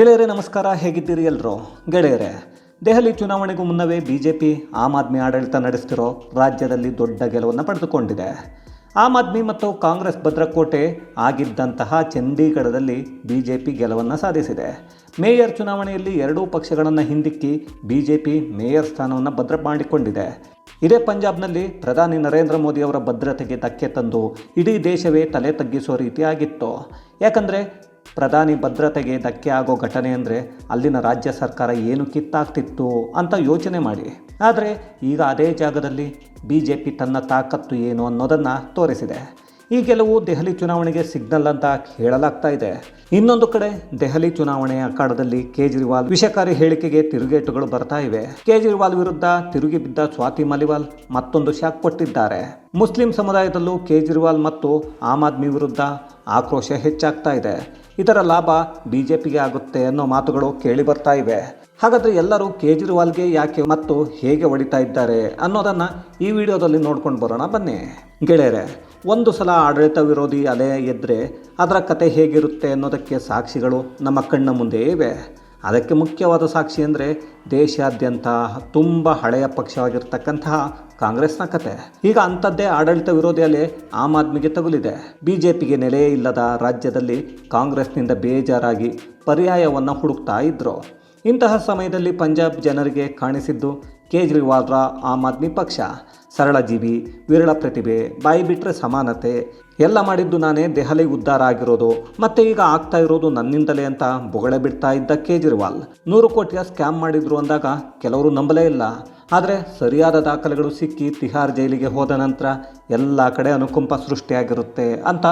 ಗೆಳೆಯರೇ, ನಮಸ್ಕಾರ. ಹೇಗಿದ್ದೀರಿ ಎಲ್ಲರೂ ಗೆಳೆಯರೇ, ದೆಹಲಿ ಚುನಾವಣೆಗೂ ಮುನ್ನವೇ B J P Aam Aadmi ಆಡಳಿತ ನಡೆಸ್ತಿರೋ ರಾಜ್ಯದಲ್ಲಿ ದೊಡ್ಡ ಗೆಲುವನ್ನು ಪಡೆದುಕೊಂಡಿದೆ. ಆಮ್ ಆದ್ಮಿ ಮತ್ತು ಕಾಂಗ್ರೆಸ್ ಭದ್ರಕೋಟೆ ಆಗಿದ್ದಂತಹ ಚಂಡೀಗಢದಲ್ಲಿ ಬಿ ಜೆ ಪಿ ಗೆಲುವನ್ನು ಸಾಧಿಸಿದೆ. ಮೇಯರ್ ಚುನಾವಣೆಯಲ್ಲಿ ಎರಡೂ ಪಕ್ಷಗಳನ್ನು ಹಿಂದಿಕ್ಕಿ ಬಿ ಜೆ ಪಿ ಮೇಯರ್ ಸ್ಥಾನವನ್ನು ಭದ್ರ ಮಾಡಿಕೊಂಡಿದೆ. ಇದೇ ಪಂಜಾಬ್ನಲ್ಲಿ ಪ್ರಧಾನಿ ನರೇಂದ್ರ ಮೋದಿ ಅವರ ಭದ್ರತೆಗೆ ಧಕ್ಕೆ ತಂದು ಇಡೀ ದೇಶವೇ ತಲೆ ತಗ್ಗಿಸುವ ರೀತಿ ಆಗಿತ್ತು ಯಾಕಂದರೆ ಪ್ರಧಾನಿ ಭದ್ರತೆಗೆ ಧಕ್ಕೆ ಆಗೋ ಘಟನೆ ಅಂದರೆ ಅಲ್ಲಿನ ರಾಜ್ಯ ಸರ್ಕಾರ ಏನು ಕಿತ್ತಾಗ್ತಿತ್ತು ಅಂತ ಯೋಚನೆ ಮಾಡಿ. ಆದರೆ ಈಗ ಅದೇ ಜಾಗದಲ್ಲಿ ಬಿ ಜೆ ಪಿ ತನ್ನ ತಾಕತ್ತು ಏನು ಅನ್ನೋದನ್ನು ತೋರಿಸಿದೆ. ಈ ಗೆಲುವು ದೆಹಲಿ ಚುನಾವಣೆಗೆ ಸಿಗ್ನಲ್ ಅಂತ ಹೇಳಲಾಗ್ತಾ ಇದೆ. ಇನ್ನೊಂದು ಕಡೆ ದೆಹಲಿ ಚುನಾವಣೆಯ ಅಖಾಡದಲ್ಲಿ ಕೇಜ್ರಿವಾಲ್ ವಿಷಕಾರಿ ಹೇಳಿಕೆಗೆ ತಿರುಗೇಟುಗಳು ಬರ್ತಾ ಇವೆ. ಕೇಜ್ರಿವಾಲ್ ವಿರುದ್ಧ ತಿರುಗಿ ಬಿದ್ದ ಸ್ವಾತಿ ಮಲಿವಾಲ್ ಮತ್ತೊಂದು ಶಾಕ್ ಕೊಟ್ಟಿದ್ದಾರೆ. ಮುಸ್ಲಿಂ ಸಮುದಾಯದಲ್ಲೂ ಕೇಜ್ರಿವಾಲ್ ಮತ್ತು ಆಮ್ ಆದ್ಮಿ ವಿರುದ್ಧ ಆಕ್ರೋಶ ಹೆಚ್ಚಾಗ್ತಾ ಇದೆ. ಇದರ ಲಾಭ ಬಿಜೆಪಿಗೆ ಆಗುತ್ತೆ ಅನ್ನೋ ಮಾತುಗಳು ಕೇಳಿ ಬರ್ತಾ ಇವೆ. ಹಾಗಾದರೆ ಎಲ್ಲರೂ ಕೇಜ್ರಿವಾಲ್ಗೆ ಯಾಕೆ ಮತ್ತು ಹೇಗೆ ಹೊಡಿತಾ ಇದ್ದಾರೆ ಅನ್ನೋದನ್ನು ಈ ವಿಡಿಯೋದಲ್ಲಿ ನೋಡ್ಕೊಂಡು ಬರೋಣ ಬನ್ನಿ. ಗೆಳೆಯರೆ, ಒಂದು ಸಲ ಆಡಳಿತ ವಿರೋಧಿ ಅಲೆ ಎದ್ದರೆ ಅದರ ಕತೆ ಹೇಗಿರುತ್ತೆ ಅನ್ನೋದಕ್ಕೆ ಸಾಕ್ಷಿಗಳು ನಮ್ಮ ಕಣ್ಣ ಮುಂದೆ ಇವೆ. ಅದಕ್ಕೆ ಮುಖ್ಯವಾದ ಸಾಕ್ಷಿ ಅಂದರೆ ದೇಶಾದ್ಯಂತ ತುಂಬ ಹಳೆಯ ಪಕ್ಷವಾಗಿರ್ತಕ್ಕಂತಹ ಕಾಂಗ್ರೆಸ್ನ ಕತೆ. ಈಗ ಅಂಥದ್ದೇ ಆಡಳಿತ ವಿರೋಧಿಯಲ್ಲಿ ಆಮ್ ಆದ್ಮಿಗೆ ತಗುಲಿದೆ. ಬಿ ಜೆ ಪಿಗೆ ನೆಲೆಯೇ ಇಲ್ಲದ ರಾಜ್ಯದಲ್ಲಿ ಕಾಂಗ್ರೆಸ್ನಿಂದ ಬೇಜಾರಾಗಿ ಪರ್ಯಾಯವನ್ನು ಹುಡುಕ್ತಾ ಇದ್ರು. ಇಂತಹ ಸಮಯದಲ್ಲಿ ಪಂಜಾಬ್ ಜನರಿಗೆ ಕಾಣಿಸಿದ್ದು ಕೇಜ್ರಿವಾಲ್ರ ಆಮ್ ಆದ್ಮಿ ಪಕ್ಷ. ಸರಳ ಜೀವಿ, ವಿರಳ ಪ್ರತಿಭೆ, ಬಾಯಿ ಬಿಟ್ಟರೆ ಸಮಾನತೆ ಎಲ್ಲ ಮಾಡಿದ್ದು ನಾನೇ ದೆಹಲಿ ಉದ್ಧಾರ ಆಗಿರೋದು. ಮತ್ತೆ ಈಗ ಆಗ್ತಾ ಇರೋದು ನನ್ನಿಂದಲೇ ಅಂತ ಬೊಗಳೆ ಬಿಡ್ತಾ ಇದ್ದ ಕೇಜ್ರಿವಾಲ್. ನೂರು ಕೋಟಿಯ ಸ್ಕ್ಯಾಮ್ ಮಾಡಿದ್ರು ಅಂದಾಗ ಕೆಲವರು ನಂಬಲೇ ಇಲ್ಲ. ಆದರೆ ಸರಿಯಾದ ದಾಖಲೆಗಳು ಸಿಕ್ಕಿ ತಿಹಾರ್ ಜೈಲಿಗೆ ಹೋದ ನಂತರ ಎಲ್ಲ ಕಡೆ ಅನುಕಂಪ ಸೃಷ್ಟಿಯಾಗಿರುತ್ತೆ ಅಂತ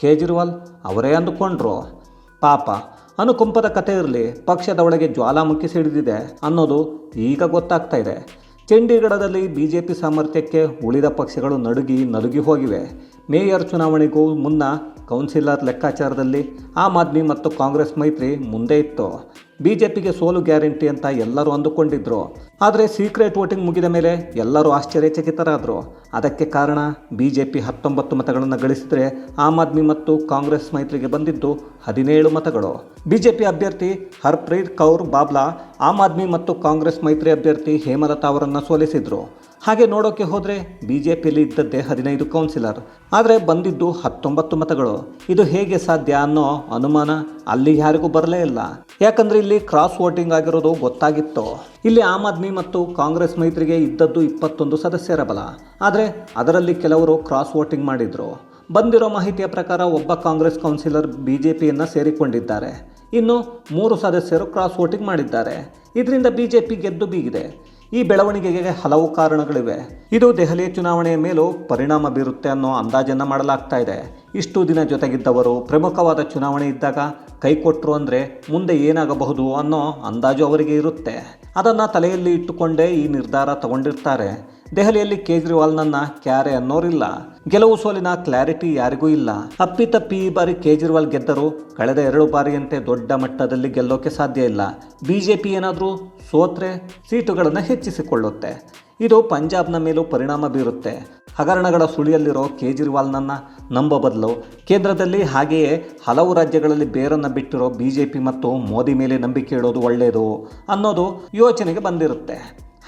ಕೇಜ್ರಿವಾಲ್ ಅವರೇ ಅಂದುಕೊಂಡ್ರು. ಪಾಪ, ಅನುಕಂಪದ ಕತೆ ಇರಲಿ, ಪಕ್ಷದ ಒಳಗೆ ಜ್ವಾಲಾಮುಖಿ ಸಿಡಿದಿದೆ ಅನ್ನೋದು ಈಗ ಗೊತ್ತಾಗ್ತಾ ಇದೆ. ಚಂಡೀಗಢದಲ್ಲಿ ಬಿ ಜೆ ಪಿ ಸಾಮರ್ಥ್ಯಕ್ಕೆ ಉಳಿದ ಪಕ್ಷಗಳು ನಡುಗಿ ನಲುಗಿ ಹೋಗಿವೆ. ಮೇಯರ್ ಚುನಾವಣೆಗೂ ಮುನ್ನ ಕೌನ್ಸಿಲರ್ ಲೆಕ್ಕಾಚಾರದಲ್ಲಿ ಆಮ್ ಆದ್ಮಿ ಮತ್ತು ಕಾಂಗ್ರೆಸ್ ಮೈತ್ರಿ ಮುಂದೆ ಇತ್ತು. ಬಿ ಜೆ ಪಿಗೆ ಸೋಲು ಗ್ಯಾರಂಟಿ ಅಂತ ಎಲ್ಲರೂ ಅಂದುಕೊಂಡಿದ್ರು. ಆದರೆ ಸೀಕ್ರೆಟ್ ವೋಟಿಂಗ್ ಮುಗಿದ ಮೇಲೆ ಎಲ್ಲರೂ ಆಶ್ಚರ್ಯಚಕಿತರಾದರು. ಅದಕ್ಕೆ ಕಾರಣ ಬಿ ಜೆ ಪಿ ಹತ್ತೊಂಬತ್ತು ಮತಗಳನ್ನು ಗಳಿಸಿದರೆ ಆಮ್ ಆದ್ಮಿ ಮತ್ತು ಕಾಂಗ್ರೆಸ್ ಮೈತ್ರಿಗೆ ಬಂದಿದ್ದು ಹದಿನೇಳು ಮತಗಳು. ಬಿಜೆಪಿ ಅಭ್ಯರ್ಥಿ ಹರ್ಪ್ರೀತ್ ಕೌರ್ ಬಾಬ್ಲಾ, ಆಮ್ ಆದ್ಮಿ ಮತ್ತು ಕಾಂಗ್ರೆಸ್ ಮೈತ್ರಿ ಅಭ್ಯರ್ಥಿ ಹೇಮಲತಾ ಅವರನ್ನು ಸೋಲಿಸಿದರು. ಹಾಗೆ ನೋಡೋಕೆ ಹೋದರೆ ಬಿ ಜೆ ಪಿಯಲ್ಲಿ ಇದ್ದದ್ದೇ ಹದಿನೈದು ಕೌನ್ಸಿಲರ್. ಆದರೆ ಬಂದಿದ್ದು ಹತ್ತೊಂಬತ್ತು ಮತಗಳು. ಇದು ಹೇಗೆ ಸಾಧ್ಯ ಅನ್ನೋ ಅನುಮಾನ ಅಲ್ಲಿ ಯಾರಿಗೂ ಬರಲೇ ಇಲ್ಲ. ಯಾಕಂದರೆ ಇಲ್ಲಿ ಕ್ರಾಸ್ ವೋಟಿಂಗ್ ಆಗಿರೋದು ಗೊತ್ತಾಗಿತ್ತು. ಇಲ್ಲಿ ಆಮ್ ಆದ್ಮಿ ಮತ್ತು ಕಾಂಗ್ರೆಸ್ ಮೈತ್ರಿಗೆ ಇದ್ದದ್ದು ಇಪ್ಪತ್ತೊಂದು ಸದಸ್ಯರ ಬಲ. ಆದರೆ ಅದರಲ್ಲಿ ಕೆಲವರು ಕ್ರಾಸ್ ವೋಟಿಂಗ್ ಮಾಡಿದ್ರು. ಬಂದಿರೋ ಮಾಹಿತಿಯ ಪ್ರಕಾರ ಒಬ್ಬ ಕಾಂಗ್ರೆಸ್ ಕೌನ್ಸಿಲರ್ ಬಿ ಜೆ ಪಿಯನ್ನು ಸೇರಿಕೊಂಡಿದ್ದಾರೆ. ಇನ್ನು ಮೂರು ಸದಸ್ಯರು ಕ್ರಾಸ್ ವೋಟಿಂಗ್ ಮಾಡಿದ್ದಾರೆ. ಇದರಿಂದ ಬಿ ಗೆದ್ದು ಬೀಗಿದೆ. ಈ ಬೆಳವಣಿಗೆಗೆ ಹಲವು ಕಾರಣಗಳಿವೆ. ಇದು ದೆಹಲಿ ಚುನಾವಣೆಯ ಮೇಲೂ ಪರಿಣಾಮ ಬೀರುತ್ತೆ ಅನ್ನೋ ಅಂದಾಜನ್ನು ಮಾಡಲಾಗ್ತಾ ಇದೆ. ಇಷ್ಟು ದಿನ ಜೊತೆಗಿದ್ದವರು ಪ್ರಮುಖವಾದ ಚುನಾವಣೆ ಇದ್ದಾಗ ಕೈ ಕೊಟ್ಟರು ಅಂದರೆ ಮುಂದೆ ಏನಾಗಬಹುದು ಅನ್ನೋ ಅಂದಾಜು ಅವರಿಗೆ ಇರುತ್ತೆ. ಅದನ್ನು ತಲೆಯಲ್ಲಿ ಇಟ್ಟುಕೊಂಡೇ ಈ ನಿರ್ಧಾರ ತಗೊಂಡಿರ್ತಾರೆ. ದೆಹಲಿಯಲ್ಲಿ ಕೇಜ್ರಿವಾಲ್ನನ್ನ ಕ್ಯಾರೆ ಅನ್ನೋರಿಲ್ಲ. ಗೆಲುವು ಸೋಲಿನ ಕ್ಲಾರಿಟಿ ಯಾರಿಗೂ ಇಲ್ಲ. ಅಪ್ಪಿತಪ್ಪಿ ಈ ಬಾರಿ ಕೇಜ್ರಿವಾಲ್ ಗೆದ್ದರೂ ಕಳೆದ ಎರಡು ಬಾರಿಯಂತೆ ದೊಡ್ಡ ಮಟ್ಟದಲ್ಲಿ ಗೆಲ್ಲೋಕೆ ಸಾಧ್ಯ ಇಲ್ಲ. ಬಿಜೆಪಿ ಏನಾದರೂ ಸೋತ್ರೆ ಸೀಟುಗಳನ್ನು ಹೆಚ್ಚಿಸಿಕೊಳ್ಳುತ್ತೆ. ಇದು ಪಂಜಾಬ್ನ ಮೇಲೂ ಪರಿಣಾಮ ಬೀರುತ್ತೆ. ಹಗರಣಗಳ ಸುಳಿಯಲ್ಲಿರೋ ಕೇಜ್ರಿವಾಲ್ನನ್ನು ನಂಬ ಬದಲು ಕೇಂದ್ರದಲ್ಲಿ ಹಾಗೆಯೇ ಹಲವು ರಾಜ್ಯಗಳಲ್ಲಿ ಬೇರನ್ನು ಬಿಟ್ಟಿರೋ ಬಿ ಜೆ ಪಿ ಮತ್ತು ಮೋದಿ ಮೇಲೆ ನಂಬಿಕೆ ಇಡೋದು ಒಳ್ಳೆಯದು ಅನ್ನೋದು ಯೋಚನೆಗೆ ಬಂದಿರುತ್ತೆ.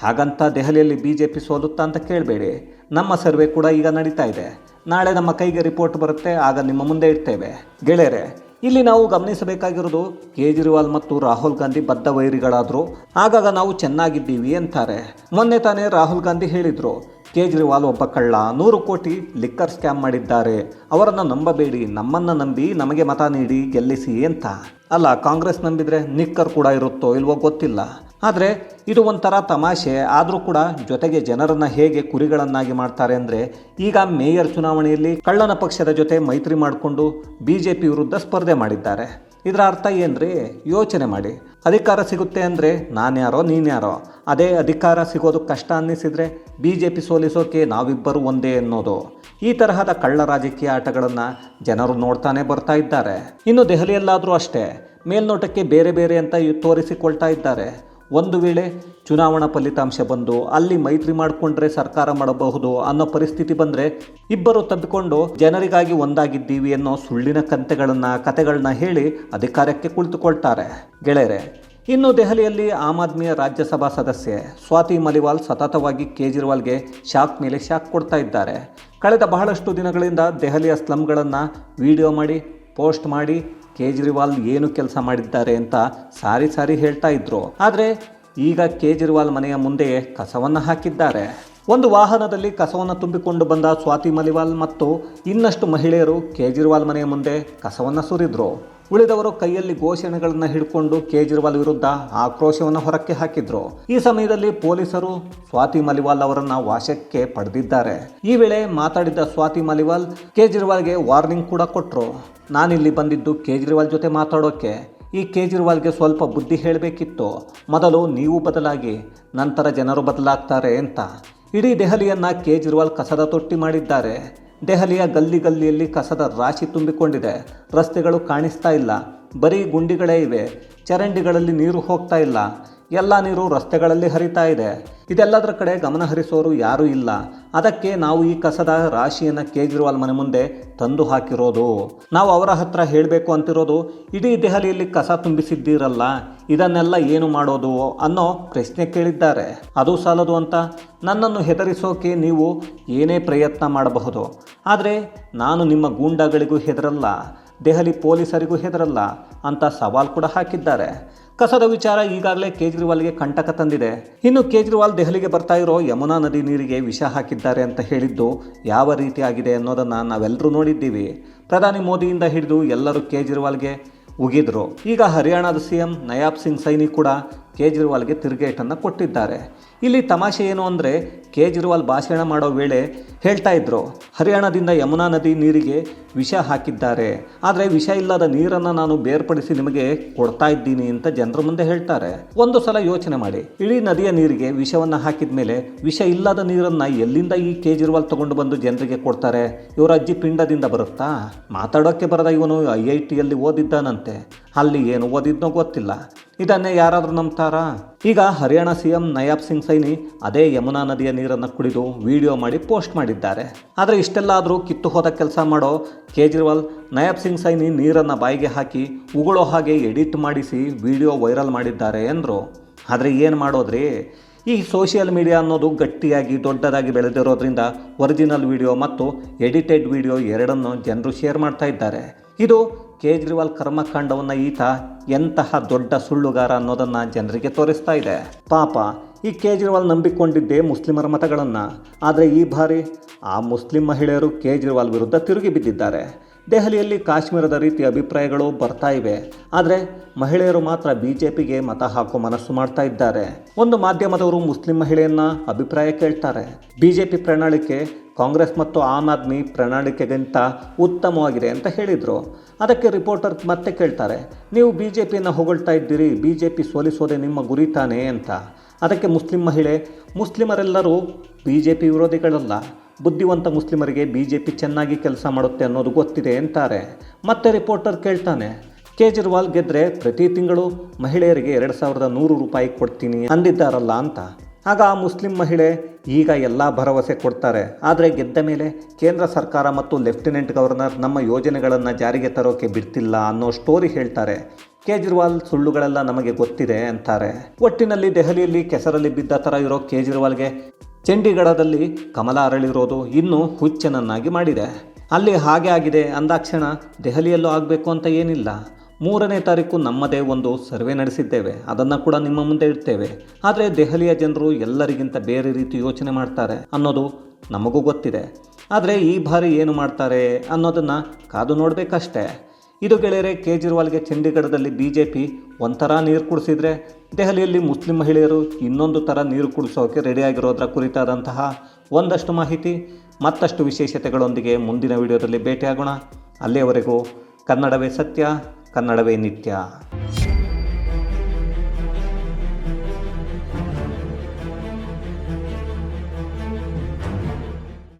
ಹಾಗಂತ ದೆಹಲಿಯಲ್ಲಿ ಬಿ ಜೆ ಪಿ ಸೋಲುತ್ತಾ ಅಂತ ಕೇಳಬೇಡಿ. ನಮ್ಮ ಸರ್ವೆ ಕೂಡ ಈಗ ನಡೀತಾ ಇದೆ. ನಾಳೆ ನಮ್ಮ ಕೈಗೆ ರಿಪೋರ್ಟ್ ಬರುತ್ತೆ, ಆಗ ನಿಮ್ಮ ಮುಂದೆ ಇಡ್ತೇವೆ ಗೆಳೆಯರೆ ಇಲ್ಲಿ ನಾವು ಗಮನಿಸಬೇಕಾಗಿರೋದು ಕೇಜ್ರಿವಾಲ್ ಮತ್ತು ರಾಹುಲ್ ಗಾಂಧಿ ಬದ್ಧ ವೈರಿಗಳಾದರು. ಆಗಾಗ ನಾವು ಚೆನ್ನಾಗಿದ್ದೀವಿ ಅಂತಾರೆ. ಮೊನ್ನೆ ತಾನೇ ರಾಹುಲ್ ಗಾಂಧಿ ಹೇಳಿದರು, ಕೇಜ್ರಿವಾಲ್ ಒಬ್ಬ ಕಳ್ಳ, ನೂರು ಕೋಟಿ ಲಿಕ್ಕರ್ ಸ್ಕ್ಯಾಮ್ ಮಾಡಿದ್ದಾರೆ. ಅವರನ್ನು ನಂಬಬೇಡಿ, ನಮ್ಮನ್ನು ನಂಬಿ ನಮಗೆ ಮತ ನೀಡಿ ಗೆಲ್ಲಿಸಿ ಅಂತ. ಅಲ್ಲ, ಕಾಂಗ್ರೆಸ್ ನಂಬಿದ್ರೆ ನಿಕ್ಕರ್ ಕೂಡ ಇರುತ್ತೋ ಇಲ್ವೋ ಗೊತ್ತಿಲ್ಲ. ಆದರೆ ಇದು ಒಂಥರ ತಮಾಷೆ. ಆದರೂ ಕೂಡ ಜೊತೆಗೆ ಜನರನ್ನು ಹೇಗೆ ಕುರಿಗಳನ್ನಾಗಿ ಮಾಡ್ತಾರೆ ಅಂದರೆ ಈಗ ಮೇಯರ್ ಚುನಾವಣೆಯಲ್ಲಿ ಕಳ್ಳನ ಪಕ್ಷದ ಜೊತೆ ಮೈತ್ರಿ ಮಾಡಿಕೊಂಡು ಬಿ ಜೆ ಪಿ ವಿರುದ್ಧ ಸ್ಪರ್ಧೆ ಮಾಡಿದ್ದಾರೆ. ಇದರ ಅರ್ಥ ಏನ್ರಿ? ಯೋಚನೆ ಮಾಡಿ. ಅಧಿಕಾರ ಸಿಗುತ್ತೆ ಅಂದರೆ ನಾನ್ಯಾರೋ, ನೀನ್ಯಾರೋ? ಅದೇ ಅಧಿಕಾರ ಸಿಗೋದು ಕಷ್ಟ ಅನ್ನಿಸಿದರೆ ಬಿ ಜೆ ಪಿ ಸೋಲಿಸೋಕೆ ನಾವಿಬ್ಬರು ಒಂದೇ ಅನ್ನೋದು. ಈ ತರಹದ ಕಳ್ಳ ರಾಜಕೀಯ ಆಟಗಳನ್ನು ಜನರು ನೋಡ್ತಾನೆ ಬರ್ತಾ ಇದ್ದಾರೆ. ಇನ್ನು ದೆಹಲಿಯಲ್ಲಾದರೂ ಅಷ್ಟೇ. ಮೇಲ್ನೋಟಕ್ಕೆ ಬೇರೆ ಬೇರೆ ಅಂತ ತೋರಿಸಿಕೊಳ್ತಾ ಇದ್ದಾರೆ. ಒಂದು ವೇಳೆ ಚುನಾವಣಾ ಫಲಿತಾಂಶ ಬಂದು ಅಲ್ಲಿ ಮೈತ್ರಿ ಮಾಡಿಕೊಂಡ್ರೆ ಸರ್ಕಾರ ಮಾಡಬಹುದು ಅನ್ನೋ ಪರಿಸ್ಥಿತಿ ಬಂದರೆ ಇಬ್ಬರು ತಬ್ಬಿಕೊಂಡು ಜನರಿಗಾಗಿ ಒಂದಾಗಿದ್ದೀವಿ ಅನ್ನೋ ಸುಳ್ಳಿನ ಕಂತೆಗಳನ್ನು, ಕತೆಗಳನ್ನ ಹೇಳಿ ಅಧಿಕಾರಕ್ಕೆ ಕುಳಿತುಕೊಳ್ತಾರೆ. ಗೆಳೆಯರೆ, ಇನ್ನು ದೆಹಲಿಯಲ್ಲಿ ಆಮ್ ಆದ್ಮಿಯ ರಾಜ್ಯಸಭಾ ಸದಸ್ಯೆ ಸ್ವಾತಿ ಮಲಿವಾಲ್ ಸತತವಾಗಿ ಕೇಜ್ರಿವಾಲ್ಗೆ ಶಾಕ್ ಮೇಲೆ ಶಾಕ್ ಕೊಡ್ತಾ ಇದ್ದಾರೆ. ಕಳೆದ ಬಹಳಷ್ಟು ದಿನಗಳಿಂದ ದೆಹಲಿಯ ಸ್ಲಮ್ಗಳನ್ನು ವಿಡಿಯೋ ಮಾಡಿ, ಪೋಸ್ಟ್ ಮಾಡಿ ಕೇಜ್ರಿವಾಲ್ ಏನು ಕೆಲಸ ಮಾಡಿದ್ದಾರೆ ಅಂತ ಸಾರಿ ಸಾರಿ ಹೇಳ್ತಾ ಇದ್ರು. ಆದರೆ ಈಗ ಕೇಜ್ರಿವಾಲ್ ಮನೆಯ ಮುಂದೆ ಕಸವನ್ನು ಹಾಕಿದ್ದಾರೆ. ಒಂದು ವಾಹನದಲ್ಲಿ ಕಸವನ್ನು ತುಂಬಿಕೊಂಡು ಬಂದ ಸ್ವಾತಿ ಮಲಿವಾಲ್ ಮತ್ತು ಇನ್ನಷ್ಟು ಮಹಿಳೆಯರು ಕೇಜ್ರಿವಾಲ್ ಮನೆಯ ಮುಂದೆ ಕಸವನ್ನು ಸುರಿದ್ರು. ಉಳಿದವರು ಕೈಯಲ್ಲಿ ಘೋಷಣೆಗಳನ್ನು ಹಿಡ್ಕೊಂಡು ಕೇಜ್ರಿವಾಲ್ ವಿರುದ್ಧ ಆಕ್ರೋಶವನ್ನು ಹೊರಕ್ಕೆ ಹಾಕಿದ್ರು. ಈ ಸಮಯದಲ್ಲಿ ಪೊಲೀಸರು ಸ್ವಾತಿ ಮಲಿವಾಲ್ ಅವರನ್ನ ವಾಶಕ್ಕೆ ಪಡೆದಿದ್ದಾರೆ. ಈ ವೇಳೆ ಮಾತಾಡಿದ ಸ್ವಾತಿ ಮಲಿವಾಲ್, ಕೇಜ್ರಿವಾಲ್ಗೆ ವಾರ್ನಿಂಗ್ ಕೂಡ ಕೊಟ್ಟರು ನಾನಿಲ್ಲಿ ಬಂದಿದ್ದು ಕೇಜ್ರಿವಾಲ್ ಜೊತೆ ಮಾತಾಡೋಕೆ. ಈ ಕೇಜ್ರಿವಾಲ್ಗೆ ಸ್ವಲ್ಪ ಬುದ್ಧಿ ಹೇಳಬೇಕಿತ್ತು. ಮೊದಲು ನೀವು ಬದಲಾಗಿ, ನಂತರ ಜನರು ಬದಲಾಗ್ತಾರೆ ಅಂತ. ಇಡೀ ದೆಹಲಿಯನ್ನು ಕೇಜ್ರಿವಾಲ್ ಕಸದ ತೊಟ್ಟಿ ಮಾಡಿದ್ದಾರೆ. ದೆಹಲಿಯ ಗಲ್ಲಿ ಗಲ್ಲಿಯಲ್ಲಿ ಕಸದ ರಾಶಿ ತುಂಬಿಕೊಂಡಿದೆ. ರಸ್ತೆಗಳು ಕಾಣಿಸ್ತಾ ಇಲ್ಲ. ಬರೀ ಗುಂಡಿಗಳೇ ಇವೆ. ಚರಂಡಿಗಳಲ್ಲಿ ನೀರು ಹೋಗ್ತಾ ಇಲ್ಲ. ಎಲ್ಲ ನೀರು ರಸ್ತೆಗಳಲ್ಲಿ ಹರಿತಾ ಇದೆ. ಇದೆಲ್ಲದರ ಕಡೆ ಗಮನ ಹರಿಸೋರು ಯಾರೂ ಇಲ್ಲ. ಅದಕ್ಕೆ ನಾವು ಈ ಕಸದ ರಾಶಿಯನ್ನು ಕೇಜ್ರಿವಾಲ್ ಮನೆ ಮುಂದೆ ತಂದು ಹಾಕಿರೋದು. ನಾವು ಅವರ ಹತ್ರ ಹೇಳಬೇಕು ಅಂತಿರೋದು, ಇಡೀ ದೆಹಲಿಯಲ್ಲಿ ಕಸ ತುಂಬಿಸಿದ್ದೀರಲ್ಲ, ಇದನ್ನೆಲ್ಲ ಏನು ಮಾಡೋದು ಅನ್ನೋ ಪ್ರಶ್ನೆ ಕೇಳಿದ್ದಾರೆ. ಅದು ಸಾಲದು ಅಂತ ನನ್ನನ್ನು ಹೆದರಿಸೋಕೆ ನೀವು ಏನೇ ಪ್ರಯತ್ನ ಮಾಡಬಹುದು. ಆದರೆ ನಾನು ನಿಮ್ಮ ಗೂಂಡಾಗಳಿಗೂ ಹೆದರಲ್ಲ, ದೆಹಲಿ ಪೊಲೀಸರಿಗೂ ಹೆದರಲ್ಲ ಅಂತ ಸವಾಲ್ ಕೂಡ ಹಾಕಿದ್ದಾರೆ. ಕಸದ ವಿಚಾರ ಈಗಾಗಲೇ ಕೇಜ್ರಿವಾಲ್ಗೆ ಕಂಟಕ ತಂದಿದೆ. ಇನ್ನು ಕೇಜ್ರಿವಾಲ್ ದೆಹಲಿಗೆ ಬರ್ತಾ ಇರೋ ಯಮುನಾ ನದಿ ನೀರಿಗೆ ವಿಷ ಹಾಕಿದ್ದಾರೆ ಅಂತ ಹೇಳಿದ್ದು ಯಾವ ರೀತಿ ಆಗಿದೆ ಅನ್ನೋದನ್ನು ನಾವೆಲ್ಲರೂ ನೋಡಿದ್ದೀವಿ. ಪ್ರಧಾನಿ ಮೋದಿಯಿಂದ ಹಿಡಿದು ಎಲ್ಲರೂ ಕೇಜ್ರಿವಾಲ್ಗೆ ಉಗಿದ್ರು. ಈಗ ಹರಿಯಾಣದ ಸಿ ಎಂ ನಯಾಬ್ ಸಿಂಗ್ ಸೈನಿ ಕೂಡ ಕೇಜ್ರಿವಾಲ್ಗೆ ತಿರುಗೇಟನ್ನು ಕೊಟ್ಟಿದ್ದಾರೆ. ಇಲ್ಲಿ ತಮಾಷೆ ಏನು ಅಂದರೆ ಕೇಜ್ರಿವಾಲ್ ಭಾಷಣ ಮಾಡೋ ವೇಳೆ ಹೇಳ್ತಾ ಇದ್ರು, ಹರಿಯಾಣದಿಂದ ಯಮುನಾ ನದಿ ನೀರಿಗೆ ವಿಷ ಹಾಕಿದ್ದಾರೆ. ಆದರೆ ವಿಷ ಇಲ್ಲದ ನೀರನ್ನು ನಾನು ಬೇರ್ಪಡಿಸಿ ನಿಮಗೆ ಕೊಡ್ತಾ ಇದ್ದೀನಿ ಅಂತ ಜನರ ಮುಂದೆ ಹೇಳ್ತಾರೆ. ಒಂದು ಸಲ ಯೋಚನೆ ಮಾಡಿ. ಇಡೀ ನದಿಯ ನೀರಿಗೆ ವಿಷವನ್ನು ಹಾಕಿದ ಮೇಲೆ ವಿಷ ಇಲ್ಲದ ನೀರನ್ನು ಎಲ್ಲಿಂದ ಈ ಕೇಜ್ರಿವಾಲ್ ತಗೊಂಡು ಬಂದು ಜನರಿಗೆ ಕೊಡ್ತಾರೆ? ಇವರ ಅಜ್ಜಿ ಪಿಂಡದಿಂದ ಬರುತ್ತಾ? ಮಾತಾಡೋಕ್ಕೆ ಬರದ ಇವನು ಐ ಐ ಟಿಯಲ್ಲಿ ಓದಿದ್ದಾನಂತೆ. ಅಲ್ಲಿ ಏನು ಓದಿದ್ನೋ ಗೊತ್ತಿಲ್ಲ. ಇದನ್ನೇ ಯಾರಾದರೂ ನಂಬ್ತಾರಾ? ಈಗ ಹರಿಯಾಣ ಸಿ ಎಂ ನಯಾಬ್ ಸಿಂಗ್ ಸೈನಿ ಅದೇ ಯಮುನಾ ನದಿಯ ನೀರನ್ನು ಕುಡಿದು ವಿಡಿಯೋ ಮಾಡಿ ಪೋಸ್ಟ್ ಮಾಡಿದ್ದಾರೆ. ಆದರೆ ಇಷ್ಟೆಲ್ಲಾದರೂ ಕಿತ್ತು ಹೋದ ಕೆಲಸ ಮಾಡೋ ಕೇಜ್ರಿವಾಲ್ ನಯಾಬ್ ಸಿಂಗ್ ಸೈನಿ ನೀರನ್ನು ಬಾಯಿಗೆ ಹಾಕಿ ಉಗುಳೋ ಹಾಗೆ ಎಡಿಟ್ ಮಾಡಿಸಿ ವಿಡಿಯೋ ವೈರಲ್ ಮಾಡಿದ್ದಾರೆ ಎಂದರು. ಆದರೆ ಏನು ಮಾಡೋದ್ರಿ? ಈ ಸೋಷಿಯಲ್ ಮೀಡಿಯಾ ಅನ್ನೋದು ಗಟ್ಟಿಯಾಗಿ ದೊಡ್ಡದಾಗಿ ಬೆಳೆದಿರೋದ್ರಿಂದ ಒರಿಜಿನಲ್ ವಿಡಿಯೋ ಮತ್ತು ಎಡಿಟೆಡ್ ವಿಡಿಯೋ ಎರಡನ್ನು ಜನರು ಶೇರ್ ಮಾಡ್ತಾ ಇದ್ದಾರೆ. ಇದು ಕೇಜ್ರಿವಾಲ್ ಕರ್ಮಕಾಂಡವನ್ನು ಈತ ಎಂತಹ ದೊಡ್ಡ ಸುಳ್ಳುಗಾರ ಅನ್ನೋದನ್ನು ಜನರಿಗೆ ತೋರಿಸ್ತಾ ಇದೆ. ಪಾಪ, ಈ ಕೇಜ್ರಿವಾಲ್ ನಂಬಿಕೊಂಡಿದ್ದೇ ಮುಸ್ಲಿಮರ ಮತಗಳನ್ನು. ಆದರೆ ಈ ಬಾರಿ ಆ ಮುಸ್ಲಿಂ ಮಹಿಳೆಯರು ಕೇಜ್ರಿವಾಲ್ ವಿರುದ್ಧ ತಿರುಗಿ ಬಿದ್ದಿದ್ದಾರೆ. ದೆಹಲಿಯಲ್ಲಿ ಕಾಶ್ಮೀರದ ರೀತಿ ಅಭಿಪ್ರಾಯಗಳು ಬರ್ತಾ ಇವೆ. ಆದರೆ ಮಹಿಳೆಯರು ಮಾತ್ರ ಬಿ ಜೆ ಪಿಗೆ ಮತ ಹಾಕೋ ಮನಸ್ಸು ಮಾಡ್ತಾ ಇದ್ದಾರೆ. ಒಂದು ಮಾಧ್ಯಮದವರು ಮುಸ್ಲಿಂ ಮಹಿಳೆಯನ್ನ ಅಭಿಪ್ರಾಯ ಕೇಳ್ತಾರೆ. ಬಿ ಜೆ ಪಿ ಪ್ರಣಾಳಿಕೆ, ಕಾಂಗ್ರೆಸ್ ಮತ್ತು ಆಮ್ ಆದ್ಮಿ ಪ್ರಣಾಳಿಕೆಗಿಂತ ಉತ್ತಮವಾಗಿದೆ ಅಂತ ಹೇಳಿದರು. ಅದಕ್ಕೆ ರಿಪೋರ್ಟರ್ ಮತ್ತೆ ಕೇಳ್ತಾರೆ, ನೀವು ಬಿ ಜೆ ಪಿಯನ್ನು ಹೊಗಳ್ತಾ ಇದ್ದೀರಿ ಬಿ ಜೆ ಪಿ ಸೋಲಿಸೋದೇ ನಿಮ್ಮ ಗುರಿ ತಾನೇ? ಅಂತ. ಅದಕ್ಕೆ ಮುಸ್ಲಿಂ ಮಹಿಳೆ, ಮುಸ್ಲಿಮರೆಲ್ಲರೂ ಬಿ ಜೆ ಪಿ ವಿರೋಧಿಗಳಲ್ಲ. ಬುದ್ಧಿವಂತ ಮುಸ್ಲಿಮರಿಗೆ ಬಿ ಜೆ ಪಿ ಚೆನ್ನಾಗಿ ಕೆಲಸ ಮಾಡುತ್ತೆ ಅನ್ನೋದು ಗೊತ್ತಿದೆ ಅಂತಾರೆ. ಮತ್ತೆ ರಿಪೋರ್ಟರ್ ಕೇಳ್ತಾನೆ, ಕೇಜ್ರಿವಾಲ್ ಗೆದ್ದರೆ ಪ್ರತಿ ತಿಂಗಳು ಮಹಿಳೆಯರಿಗೆ ಎರಡು ಸಾವಿರದ ನೂರು ರೂಪಾಯಿ ಕೊಡ್ತೀನಿ ಅಂದಿದ್ದಾರಲ್ಲ ಅಂತ. ಆಗ ಆ ಮುಸ್ಲಿಂ ಮಹಿಳೆ ಈಗ ಎಲ್ಲ ಭರವಸೆ ಕೊಡ್ತಾರೆ. ಆದರೆ ಗೆದ್ದ ಮೇಲೆ ಕೇಂದ್ರ ಸರ್ಕಾರ ಮತ್ತು ಲೆಫ್ಟಿನೆಂಟ್ ಗವರ್ನರ್ ನಮ್ಮ ಯೋಜನೆಗಳನ್ನು ಜಾರಿಗೆ ತರೋಕೆ ಬಿಡ್ತಿಲ್ಲ ಅನ್ನೋ ಸ್ಟೋರಿ ಹೇಳ್ತಾರೆ. ಕೇಜ್ರಿವಾಲ್ ಸುಳ್ಳುಗಳೆಲ್ಲ ನಮಗೆ ಗೊತ್ತಿದೆ ಅಂತಾರೆ. ಒಟ್ಟಿನಲ್ಲಿ ದೆಹಲಿಯಲ್ಲಿ ಕೆಸರಲ್ಲಿ ಬಿದ್ದ ಥರ ಇರೋ ಕೇಜ್ರಿವಾಲ್ಗೆ ಚಂಡೀಗಢದಲ್ಲಿ ಕಮಲ ಅರಳಿರೋದು ಇನ್ನೂ ಹುಚ್ಚನನ್ನಾಗಿ ಮಾಡಿದೆ. ಅಲ್ಲಿ ಹಾಗೆ ಆಗಿದೆ ಅಂದಾಕ್ಷಣ, ದೆಹಲಿಯಲ್ಲೂ ಆಗಬೇಕು ಅಂತ ಏನಿಲ್ಲ. ಮೂರನೇ ತಾರೀಕು ನಮ್ಮದೇ ಒಂದು ಸರ್ವೆ ನಡೆಸಿದ್ದೇವೆ, ಅದನ್ನು ಕೂಡ ನಿಮ್ಮ ಮುಂದೆ ಇಡ್ತೇವೆ. ಆದರೆ ದೆಹಲಿಯ ಜನರು ಎಲ್ಲರಿಗಿಂತ ಬೇರೆ ರೀತಿ ಯೋಚನೆ ಮಾಡ್ತಾರೆ ಅನ್ನೋದು ನಮಗೂ ಗೊತ್ತಿದೆ. ಆದರೆ ಈ ಬಾರಿ ಏನು ಮಾಡ್ತಾರೆ ಅನ್ನೋದನ್ನು ಕಾದು ನೋಡಬೇಕಷ್ಟೇ. ಇದು ಗೆಳೆಯರೆ, ಕೇಜ್ರಿವಾಲ್ಗೆ ಚಂಡೀಗಢದಲ್ಲಿ ಬಿ ಜೆ ಪಿ ಒಂಥರ ನೀರು ಕುಡಿಸಿದ್ರೆ, ದೆಹಲಿಯಲ್ಲಿ ಮುಸ್ಲಿಂ ಮಹಿಳೆಯರು ಇನ್ನೊಂದು ಥರ ನೀರು ಕುಡಿಸೋಕೆ ರೆಡಿಯಾಗಿರೋದರ ಕುರಿತಾದಂತಹ ಒಂದಷ್ಟು ಮಾಹಿತಿ, ಮತ್ತಷ್ಟು ವಿಶೇಷತೆಗಳೊಂದಿಗೆ ಮುಂದಿನ ವಿಡಿಯೋದಲ್ಲಿ ಭೇಟಿಯಾಗೋಣ. ಅಲ್ಲಿಯವರೆಗೂ ಕನ್ನಡವೇ ಸತ್ಯ, ಕನ್ನಡವೇ ನಿತ್ಯ.